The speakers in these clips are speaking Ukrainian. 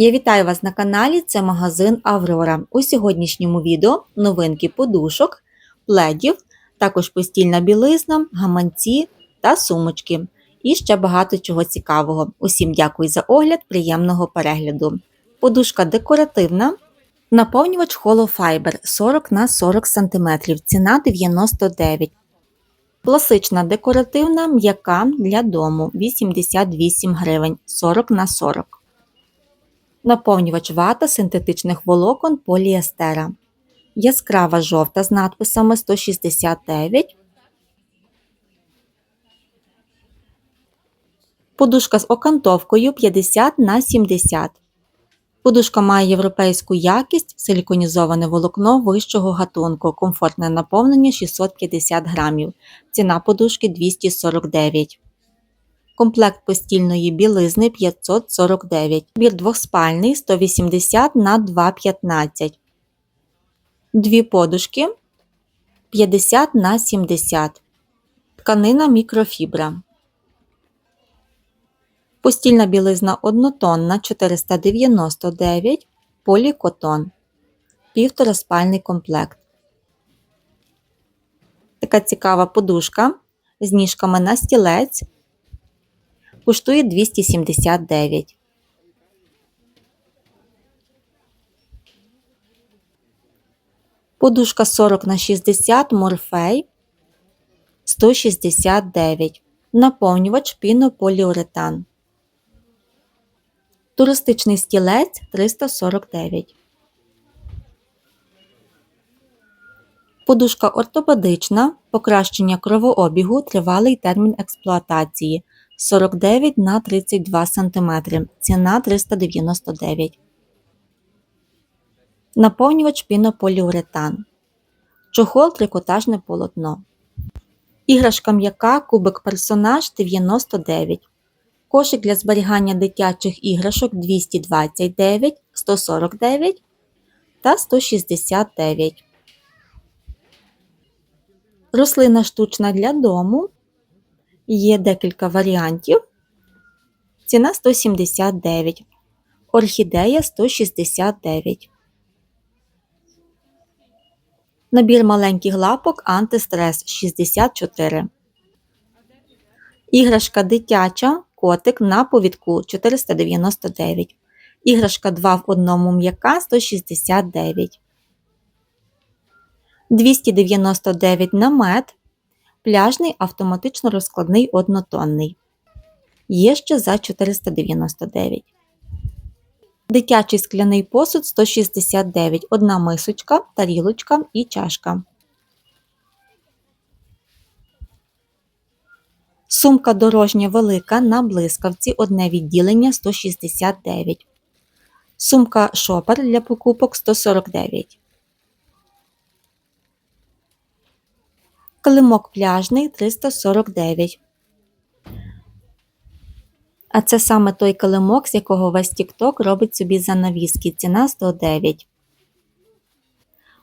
Я вітаю вас на каналі, це магазин Аврора. У сьогоднішньому відео новинки подушок, пледів, також постільна білизна, гаманці та сумочки. І ще багато чого цікавого. Усім дякую за огляд, приємного перегляду. Подушка декоративна. Наповнювач Fiber 40 на 40 см, ціна 99 Класична декоративна м'яка для дому 88 гривень 40 на 40 Наповнювач вата синтетичних волокон поліестера. Яскрава жовта з надписами 169. Подушка з окантовкою 50 на 70. Подушка має європейську якість, силіконізоване волокно вищого гатунку, комфортне наповнення 650 грамів. Ціна подушки 249 Комплект постільної білизни 549. Бір двохспальний 180 на 215. Дві подушки 50 на 70. Тканина мікрофібра. Постільна білизна однотонна 499. Полікотон. Півтораспальний комплект. Така цікава подушка з ніжками на стілець коштує 279. Подушка 40 на 60 морфей 169. Наповнювач пінополіуретан. Туристичний стілець 349. Подушка ортопедична, покращення кровообігу, тривалий термін експлуатації 49 на 32 см. Ціна 399. Наповнювач пінополіуретан. Чохол трикотажне полотно. Іграшка м'яка кубик персонаж 99. Кошик для зберігання дитячих іграшок 229, 149 та 169. Рослина штучна для дому. Є декілька варіантів. Ціна 179. Орхідея 169. Набір маленьких лапок антистрес 64. Іграшка дитяча. Котик на повідку 499. Іграшка 2 в одному м'яка 169. 299 намет. Пляжний автоматично розкладний однотонний. Є ще за 499. Дитячий скляний посуд 169. Одна мисочка, тарілочка і чашка. Сумка дорожня велика на блискавці одне відділення 169. Сумка шопер для покупок 149. Килимок пляжний 349. А це саме той килимок, з якого весь TikTok робить собі занавіски. Ціна 109.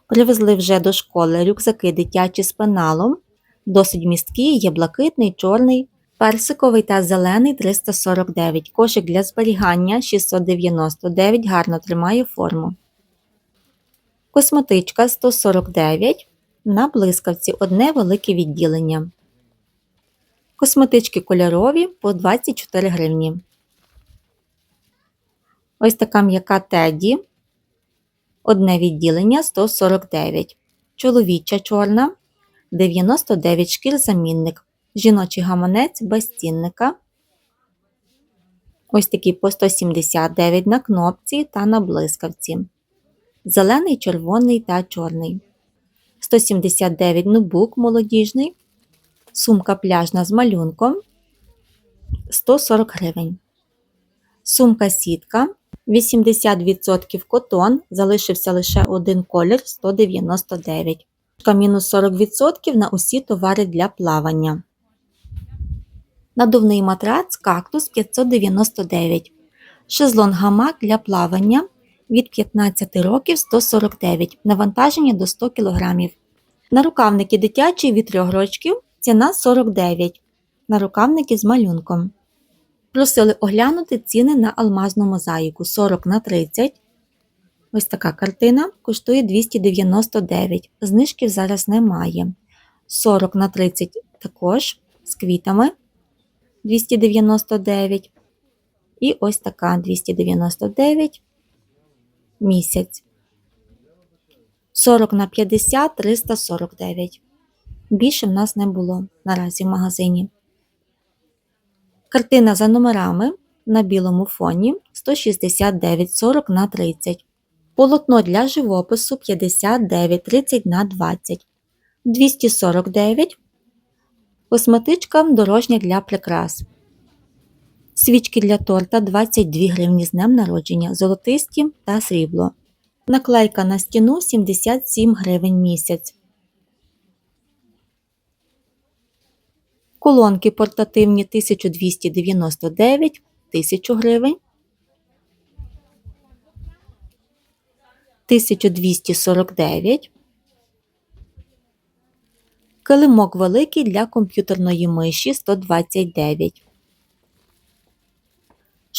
Привезли вже до школи рюкзаки дитячі з пеналом. Досить місткі, є блакитний, чорний, персиковий та зелений 349. Кошик для зберігання 699 гарно тримає форму. Косметичка 149. На блискавці одне велике відділення. Косметички кольорові по 24 гривні. Ось така м'яка теді. Одне відділення 149. Чоловіча чорна 99 шкір замінник. Жіночий гаманець без цінника. Ось такі по 179 на кнопці та на блискавці. Зелений, червоний та чорний. 179 нубук молодіжний. Сумка пляжна з малюнком 140 гривень. Сумка сітка 80% котон. Залишився лише один колір 199 мінус 40% на усі товари для плавання. Надувний матрац кактус 599. Шезлон гамак для плавання від 15 років 149. Навантаження до 100 кг. Нарукавники дитячі від 3 років ціна 49. Нарукавники з малюнком. Просили оглянути ціни на алмазну мозаїку 40 на 30. Ось така картина коштує 299. Знижків зараз немає. 40 на 30 також з квітами 299. І ось така 299 місяць. 40 на 50 349. Більше в нас не було наразі в магазині. Картина за номерами на білому фоні 169 40 на 30. Полотно для живопису 59 30 на 20. 249. Косметичка дорожня для прикрас. Свічки для торта 22 гривні з днем народження, золотисті та срібло. Наклейка на стіну 77 гривень місяць. Колонки портативні 1299 1000 гривень. 1249. Килимок великий для комп'ютерної миші 129.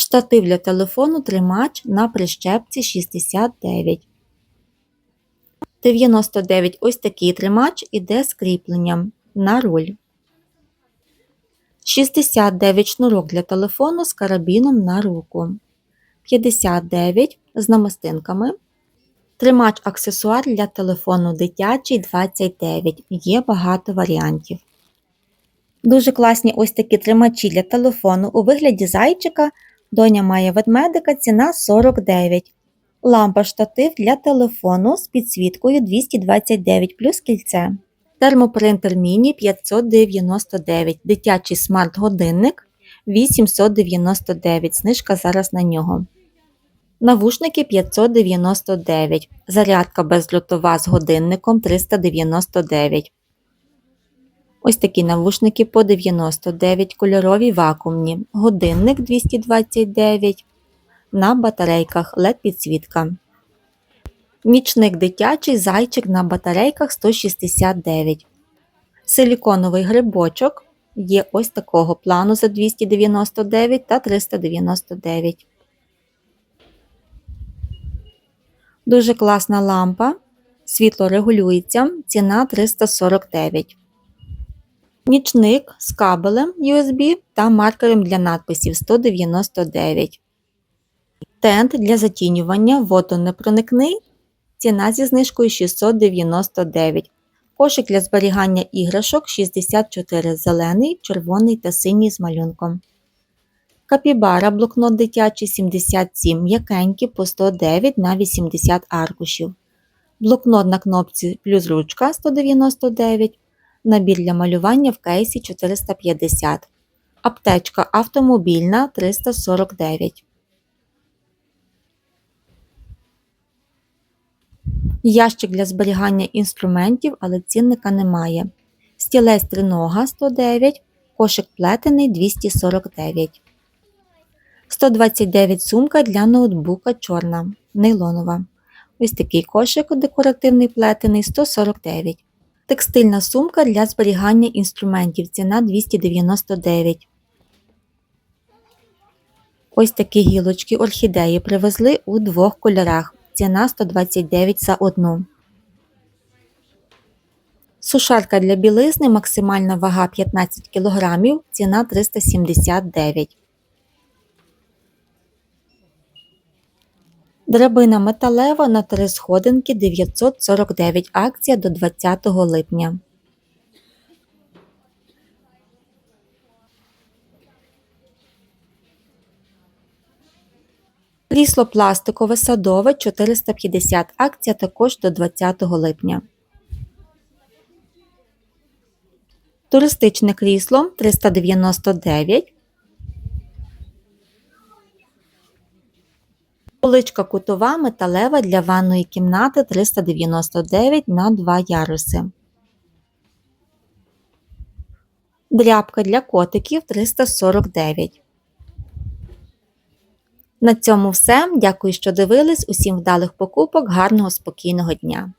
Штатив для телефону тримач на прищепці 69. 99 ось такий тримач іде з кріпленням на руль. 69 шнурок для телефону з карабіном на руку. 59 з намистинками. Тримач аксесуар для телефону дитячий 29. Є багато варіантів. Дуже класні ось такі тримачі для телефону у вигляді зайчика. Доня має ведмедика, ціна 49. Лампа штатив для телефону з підсвіткою 229 плюс кільце. Термопринтер міні 599. Дитячий смарт-годинник 899. Знижка зараз на нього. Навушники 599. Зарядка бездротова з годинником 399. Ось такі навушники по 99 кольорові вакуумні. Годинник 229. На батарейках LED підсвітка. Нічник дитячий зайчик на батарейках 169. Силіконовий грибочок є ось такого плану за 299 та 399. Дуже класна лампа. Світло регулюється. Ціна 349. Нічник з кабелем USB та маркером для надписів 199. Тент для затінювання водонепроникний. Ціна зі знижкою 699. Кошик для зберігання іграшок 64 зелений, червоний та синій з малюнком. Капібара блокнот дитячий 77 м'якенький по 109 на 80 аркушів. Блокнот на кнопці плюс ручка 199. Набір для малювання в кейсі 450. Аптечка автомобільна 349. Ящик для зберігання інструментів, але цінника немає. Стілець тринога 109, кошик плетений 249. 129 сумка для ноутбука чорна, нейлонова. Ось такий кошик декоративний плетений 149. Текстильна сумка для зберігання інструментів. Ціна 299. Ось такі гілочки орхідеї привезли у двох кольорах. Ціна 129 за одну. Сушарка для білизни. Максимальна вага 15 кг. Ціна 379. Драбина металева на три сходинки 949 акція до 20 липня. Крісло пластикове садове 450 акція також до 20 липня. Туристичне крісло 399. Поличка кутова металева для ванної кімнати 399 на 2 яруси. Дрябка для котиків 349. На цьому все. Дякую, що дивились. Усім вдалих покупок, гарного спокійного дня!